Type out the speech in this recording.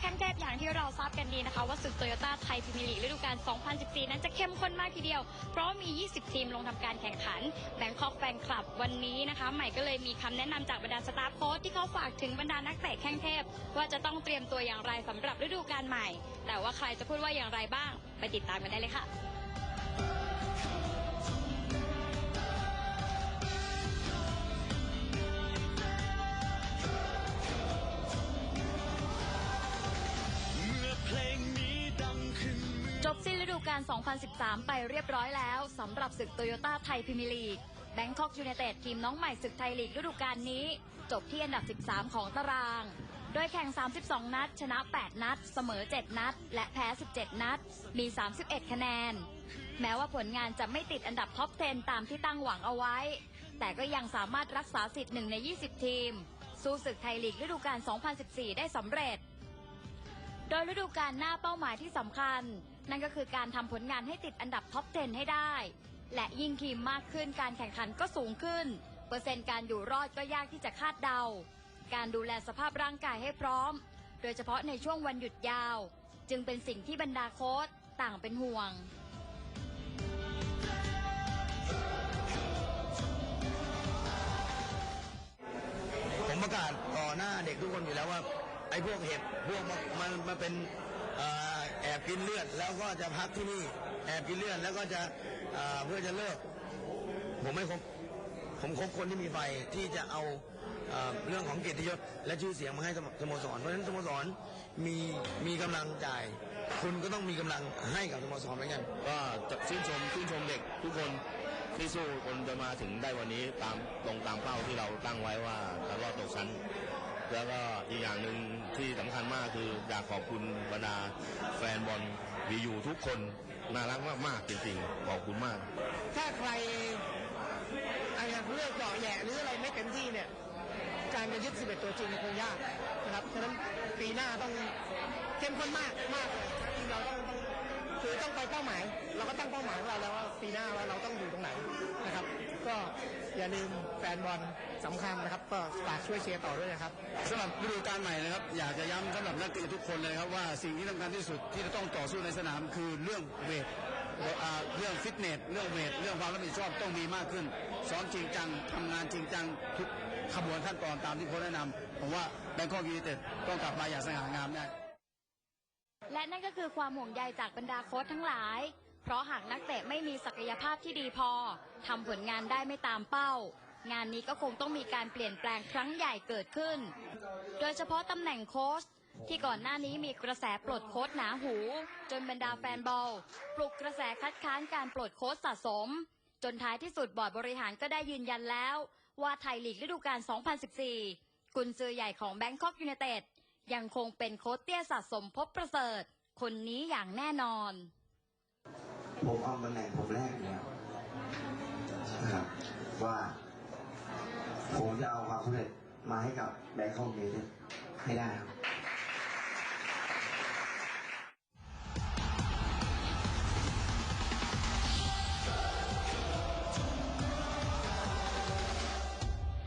แข้งเทพอย่างที่เราทราบกันดีนะคะ ว่าศึกโตโยต้าไทยพรีเมียร์ลีกฤดูกาล 2014 นั้นจะเข้มข้นมากทีเดียว เพราะมี 20 ทีมลงทำการแข่งขันแบงคอกแฟนคลับวันนี้นะคะ ใหม่ก็เลยมีคำแนะนำจากบรรดาสตาฟโค้ชที่เขาฝากถึงบรรดานักเตะแข้งเทพ ว่าจะต้องเตรียมตัวอย่างไรสำหรับฤดูกาลใหม่ แต่ว่าใครจะพูดว่าอย่างไรบ้าง ไปติดตามกันได้เลยค่ะ ดูกาล 2013 ไปเรียบร้อยแล้วสำหรับศึกโตโยต้าไทยพรีเมียร์ลีกแบงคอกยูไนเต็ดทีมน้องใหม่ศึกไทยลีกฤดูกาลนี้ จบที่อันดับ 13 ของตาราง โดยแข่ง 32 นัด ชนะ 8 นัด เสมอ 7 นัด และแพ้ 17 นัด มี 31 คะแนน แม้ว่าผลงานจะไม่ติดอันดับท็อป 10 ตามที่ตั้งหวังเอาไว้ แต่ก็ยังสามารถรักษาสิทธิ์หนึ่งใน 20 ทีม สู้ศึกไทยลีกฤดูกาล 2014 ได้สำเร็จ โดยฤดูกาลหน้าเป้าหมายที่สำคัญ นั่นก็คือการทำผลงานให้ติดอันดับท็อป 10 ให้ได้ และยิ่งทีมมากขึ้นการแข่งขันก็สูงขึ้น เปอร์เซ็นต์การอยู่รอดก็ยากที่จะคาดเดา การดูแลสภาพร่างกายให้พร้อม โดยเฉพาะในช่วงวันหยุดยาว จึงเป็นสิ่งที่บรรดาโค้ชต่างเป็นห่วงผมประกาศต่อหน้าเด็กทุกคนอยู่แล้วว่าไอ้พวกเห็บพวกมันมันเป็นอ่อ แอบกินเลือดแล้วก็จะพักที่นี่ แอบกินเลือดแล้วก็จะเพื่อจะเลิก ผมไม่คบผมคบคนที่มีไฟที่จะเอาเอเรื่องของเกียรติยศและชื่อเสียงมาให้สโมสร เพราะฉะนั้นสโมสรมีมีกำลังจ่าย คุณก็ต้องมีกำลังให้กับสโมสรเหมือนกัน ก็ชื่นชมชื่นชมเด็กทุกคนที่สู้จนจะมาถึงได้วันนี้ตามตรงตามเป้าที่เราตั้งไว้ว่าจะรอดตกชั้น แล้วก็อีกอย่างหนึ่งที่สำคัญมากคืออยากขอบคุณบรรดาแฟนบอลวียูทุกคนน่ารักมากๆจริงๆขอบคุณมาก ถ้าใครไอ้เลือกเจาะแย่หรืออะไรไม่เต็มที่เนี่ยการจะยึด 11 ตัวจริงคงยากนะครับฉะนั้นปีหน้าต้องเข้มข้นมากมากเลยเราต้องต้องคือต้องไปเป้าหมาย เราก็ตั้งเป้าหมายของเราแล้วว่า ปีหน้าว่าเราต้องอยู่ตรงไหนนะครับ ก็อย่าลืมแฟนบอลสำคัญนะครับ ก็ฝากช่วยเชียร์ต่อด้วยนะครับ สำหรับฤดูกาลใหม่นะครับ อยากจะย้ำสำหรับนักเตะทุกคนเลยครับว่าสิ่งที่สำคัญที่สุดที่จะต้องต่อสู้ในสนามคือเรื่องเวทอ่าเรื่องฟิตเนสเรื่องเวทเรื่องความรับผิดชอบต้องมีมากขึ้นซ้อมจริงจังทำงานจริงจังทุกขบวนขั้นตอนตามที่โค้ชแนะนำผมว่าแบงคอกยูไนเต็ดต้องกลับมาอย่างสง่างามได้ และนั่นก็คือความห่วงใยจากบรรดาโค้ชทั้งหลาย เพราะหากนักเตะไม่มีศักยภาพที่ดีพอทำผลงานได้ไม่ตามเป้า งานนี้ก็คงต้องมีการเปลี่ยนแปลงครั้งใหญ่เกิดขึ้น โดยเฉพาะตำแหน่งโค้ชที่ก่อนหน้านี้มีกระแสปลดโค้ชหนาหู จนบรรดาแฟนบอลปลุกกระแสคัดค้านการปลดโค้ชสะสม จนท้ายที่สุดบอร์ดบริหารก็ได้ยืนยันแล้ว ว่าไทยลีกฤดูกาล 2014 กุนซือใหญ่ของแบงคอกยูไนเต็ดยังคงเป็นโค้ชเตี้ยสะสมพบประเสริฐ คนนี้อย่างแน่นอน ผมเอาตำแหน่งผมแรกเนี่ยนะครับว่า ผมจะเอาความสำเร็จมาให้กับแบงค์คอมเมดี้ให้ได้ครับ